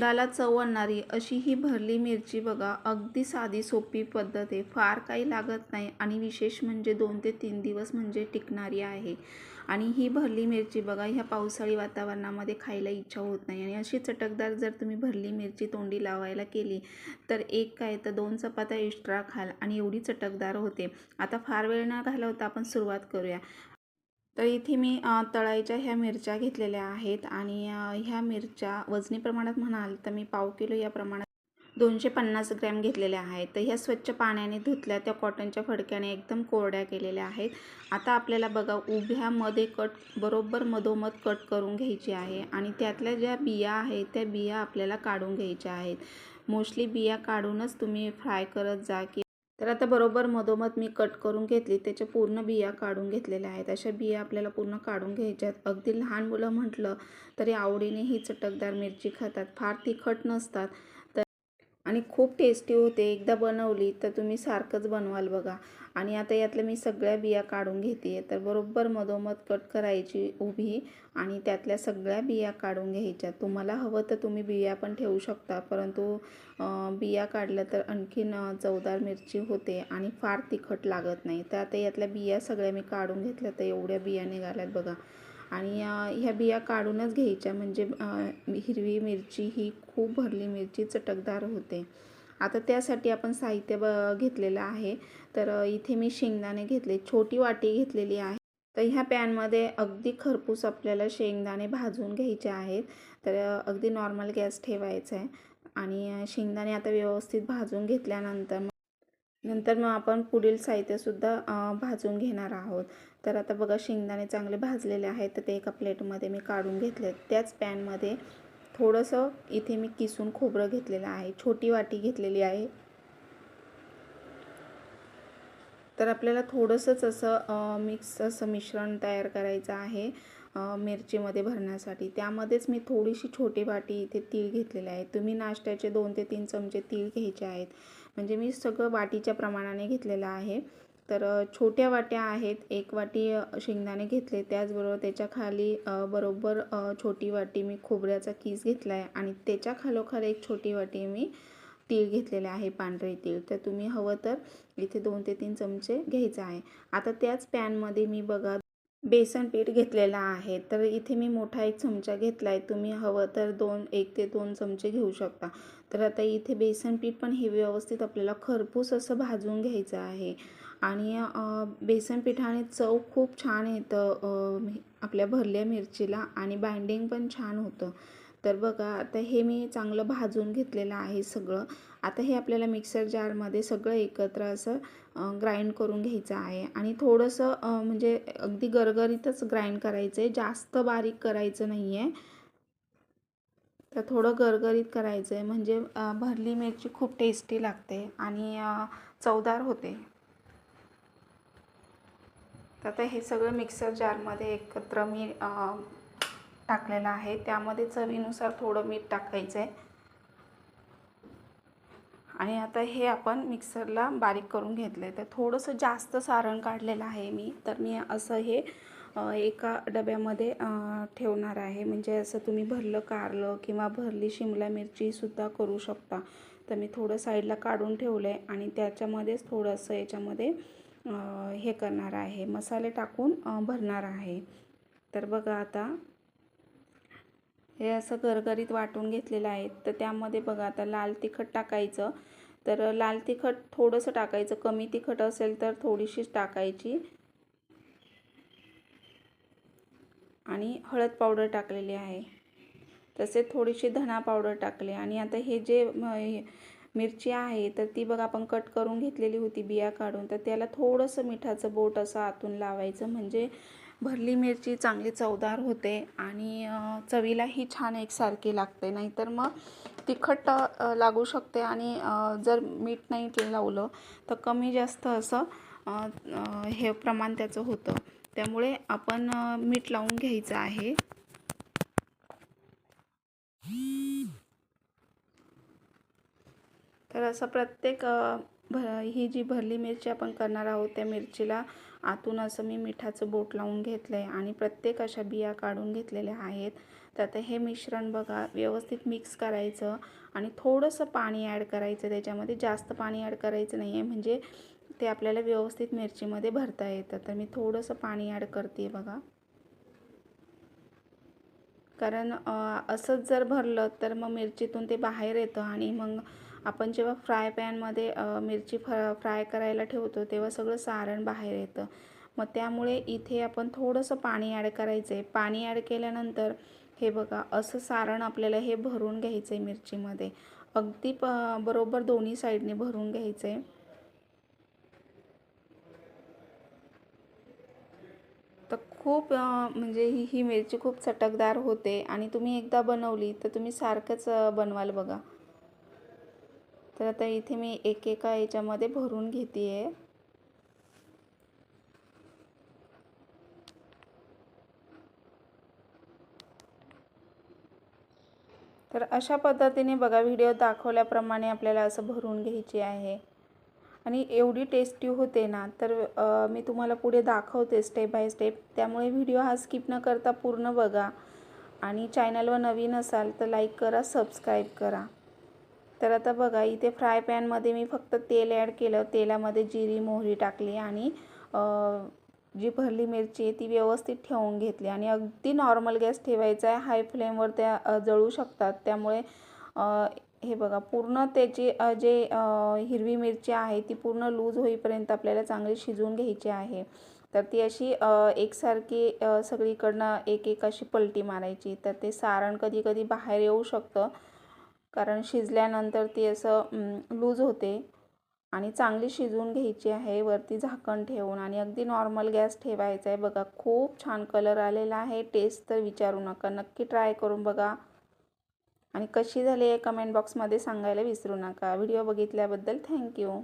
तोंडाला चव आणणारी अशी ही भरली मिरची बघा. अगदी साधी सोपी पद्धत आहे. फार काही लागत नाही आणि विशेष म्हणजे दोन ते तीन दिवस म्हणजे टिकणारी आहे. आणि ही भरली मिरची बघा ह्या पावसाळी वातावरणामध्ये खायला इच्छा होत नाही. आणि अशी चटकदार जर तुम्ही भरली मिरची तोंडी लावायला केली तर एक काय तर दोन चपात्या एक्स्ट्रा खाल आणि एवढी चटकदार होते. आता फार वेळ न घालवता आपण सुरुवात करूया. तर इथे मी तळायच्या ह्या मिरच्या घेतलेल्या आहेत आणि ह्या मिरच्या वजनी प्रमाणात म्हणाल तर मी पाव किलो या प्रमाणात दोनशे पन्नास ग्रॅम घेतलेल्या आहेत. तर ह्या स्वच्छ पाण्याने धुतल्या त्या कॉटनच्या फडक्याने एकदम कोरड्या केलेल्या आहेत. आता आपल्याला बघा उभ्यामध्ये कट बरोबर मधोमध कट करून घ्यायची आहे आणि त्यातल्या ज्या बिया आहेत त्या बिया आपल्याला काढून घ्यायच्या आहेत. मोस्टली बिया काढूनच तुम्ही फ्राय करत जा की तर आता बरोबर मधोमध मी कट करून घेतली त्याच्या पूर्ण बिया काढून घेतलेल्या आहेत. अशा बिया आपल्याला पूर्ण काढून घ्यायच्या आहेत अगदी लहान मुलं म्हटलं तरी आवडीने ही चटकदार मिरची खातात. फार तिखट नसतात. आणि खूप टेस्टी होते. एकदा बनवली तर तुम्ही सारखंच बनवाल बघा. आणि आता यातल्या मी सगळ्या बिया काढून घेते तर बरोबर मधोमध कट करायची उभी आणि त्यातल्या सगळ्या बिया काढून घ्यायच्या. तुम्हाला हवं तर तुम्ही बिया पण ठेवू शकता. परंतु बिया काढल्या तर आणखीन चवदार मिरची होते आणि फार तिखट लागत नाही. तर आता यातल्या बिया सगळ्या मी काढून घेतल्या तर एवढ्या बिया निघाल्यात बघा. आणि ह्या बिया काढूनच घ्यायच्या. म्हणजे हिरवी मिरची ही खूप भरली मिरची चटकदार होते. आता त्यासाठी आपण साहित्य ब घेतलेलं आहे. तर इथे मी शेंगदाणे घेतले. छोटी वाटी घेतलेली आहे. तर ह्या पॅनमध्ये अगदी खरपूस आपल्याला शेंगदाणे भाजून घ्यायचे आहेत. तर अगदी नॉर्मल गॅस ठेवायचा आहे. आणि शेंगदाणे आता व्यवस्थित भाजून घेतल्यानंतर नंतर मग आपण पुढील साहित्यसुद्धा भाजून घेणार आहोत. तर आता बघा शेंगदाणे चांगले भाजलेले आहेत. तर ते एका प्लेटमध्ये मी काढून घेतले त्याच पॅनमध्ये थोडंसं इथे मी किसून खोबरं घेतलेलं आहे. छोटी वाटी घेतलेली आहे. तर आपल्याला थोडंसंच असं मिक्स असं मिश्रण तयार करायचं आहे मिरचीमध्ये भरण्यासाठी. त्यामध्येच मी थोडीशी छोटी वाटी इथे तीळ घेतलेले आहे. तुम्ही नाश्त्याचे दोन ते तीन चमचे तीळ घ्यायचे आहेत. म्हणजे मी सगळं वाटीच्या प्रमाणाने घेतलेलं आहे. तर छोट्या वाट्या आहेत. एक वाटी शेंगदाणे घेतले. त्याचबरोबर त्याच्याखाली बरोबर छोटी वाटी मी खोबऱ्याचा किस घेतला आहे. आणि त्याच्या खालोखाल एक छोटी वाटी मी तीळ घेतलेले आहे पांढरे तीळ. तर तुम्ही हवं तर इथे दोन ते तीन चमचे घ्यायचं आहे. आता त्याच पॅनमध्ये मी बघा बेसन पीठ घेतलेलं आहे. तर इथे मी मोठा एक चमचा घेतला आहे तुम्ही हवं तर दोन एक ते दोन चमचे घेऊ शकता. तर आता इथे बेसन पीठ पण हे व्यवस्थित आपल्याला खरपूस असं भाजून घ्यायचं आहे. आणि बेसन पिठाने चव खूप छान येतं आपल्या भरल्या मिरचीला आणि बाइंडिंग पण छान होतं. तर बघा आता हे मी चांगलं भाजून घेतलेलं आहे सगळं. आता हे आपल्याला मिक्सर जारमध्ये सगळं एकत्र असं ग्राइंड करून घ्यायचं आहे. आणि थोडंसं म्हणजे अगदी गरगरीतच ग्राइंड करायचं आहे जास्त बारीक करायचं नाही आहे तर थोडं गरगरीत करायचं आहे म्हणजे भरली मिरची खूप टेस्टी लागते आणि चवदार होते. तर आता हे सगळं मिक्सर जारमध्ये एकत्र मी टाकलेलं आहे. त्यामध्ये चवीनुसार थोडं मीठ टाकायचं आहे आणि आता हे आपण मिक्सरला बारीक करून घेतलं आहे तर थोडंसं जास्त सारण काढलेलं आहे मी. तर मी असं हे एका डब्यामध्ये ठेवणार आहे. म्हणजे असं तुम्ही भरलं कारलं किंवा भरली शिमला मिरचीसुद्धा करू शकता. तर मी थोडं साईडला काढून ठेवलं आहे आणि त्याच्यामध्येच थोडंसं याच्यामध्ये हे करणार आहे. मसाले टाकून भरणार आहे. तर बघा आता हे असं गरगरीत वाटून घेतलेलं आहे. तर त्यामध्ये बघा आता लाल तिखट टाकायचं. तर लाल तिखट थोडंसं टाकायचं. कमी तिखट असेल तर थोडीशीच टाकायची. आणि हळद पावडर टाकलेली आहे. तसेच थोडीशी धणा पावडर टाकली. आणि आता हे जे मिरची आहे तर ती बघा आपण कट करून घेतलेली होती बिया काढून. तर त्याला थोडंसं मिठाचं बोट असं आतून लावायचं. म्हणजे भरली मिरची चांगली चवदार होते आणि चवीलाही छान एकसारखी लागते. नाहीतर मग तिखट लागू शकते आणि जर मीठ नाही लावलं तर कमी जास्त असं हे प्रमाण त्याचं होतं. त्यामुळे आपण मीठ लावून घ्यायचं आहे. तर असं प्रत्येक भर ही जी भरली मिरची आपण करणार आहोत त्या मिरचीला आतून असं मी मिठाचं बोट लावून घेतलं आहे आणि प्रत्येक अशा बिया काढून घेतलेल्या आहेत. तर आता हे मिश्रण बघा व्यवस्थित मिक्स करायचं आणि थोडंसं पाणी ॲड करायचं. त्याच्यामध्ये जास्त पाणी ॲड करायचं नाही आहे म्हणजे ते आपल्याला व्यवस्थित मिरचीमध्ये भरता येतं. तर मी थोडंसं पाणी ॲड करते बघा. कारण असंच जर भरलं तर मग मिरचीतून ते बाहेर येतं आणि मग आपण जेव्हा फ्राय पॅनमध्ये मिरची फ फ्राय करायला ठेवतो तेव्हा सगळं सारण बाहेर येतं. मग त्यामुळे इथे आपण थोडंसं पाणी ॲड करायचं आहे पाणी ॲड केल्यानंतर हे बघा असं सारण आपल्याला हे भरून घ्यायचं आहे मिरचीमध्ये. अगदी प बरोबर दोन्ही साईडने भरून घ्यायचं आहे तर खूप म्हणजे ही ही मिरची खूप चटकदार होते आणि तुम्ही एकदा बनवली तर तुम्ही सारखंच बनवाल बघा. तर आता इथे मी एकेका याच्यामध्ये भरून घेते आहे तर अशा पद्धतीने बघा व्हिडिओ दाखवल्याप्रमाणे आपल्याला असं भरून घ्यायची आहे. आणि एवढी टेस्टी होते ना तर मी तुम्हाला पुढे दाखवते स्टेप बाय स्टेप त्यामुळे व्हिडिओ हा स्किप न करता पूर्ण बघा. आणि चॅनलवर नवीन असाल तर लाईक करा सबस्क्राईब करा. तर आता बघा इथे फ्राय पॅनमध्ये मी फक्त तेल ॲड केलं. तेलामध्ये जिरी मोहरी टाकली आणि जी भरली मिरची आहे ती व्यवस्थित ठेवून घेतली. आणि अगदी नॉर्मल गॅस ठेवायचा आहे. हाय फ्लेमवर त्या जळू शकतात. त्यामुळे हे बघा पूर्ण त्याची जे हिरवी मिरची आहे ती पूर्ण लूज होईपर्यंत आपल्याला चांगली शिजवून घ्यायची आहे. तर ती अशी एकसारखी सगळीकडनं एक एक अशी पलटी मारायची. तर ते सारण कधी कधी बाहेर येऊ शकतं. कारण शिजल्यानंतर ती असं लूज होते. आणि चांगली शिजवून घ्यायची आहे वरती झाकण ठेवून. आणि अगदी नॉर्मल गॅस ठेवायचा आहे. बघा खूप छान कलर आलेला आहे. टेस्ट तर विचारू नका. नक्की ट्राय करून बघा. आणि कशी झाली आहे कमेंट बॉक्समध्ये सांगायला विसरू नका. Video बघितल्याबद्दल thank you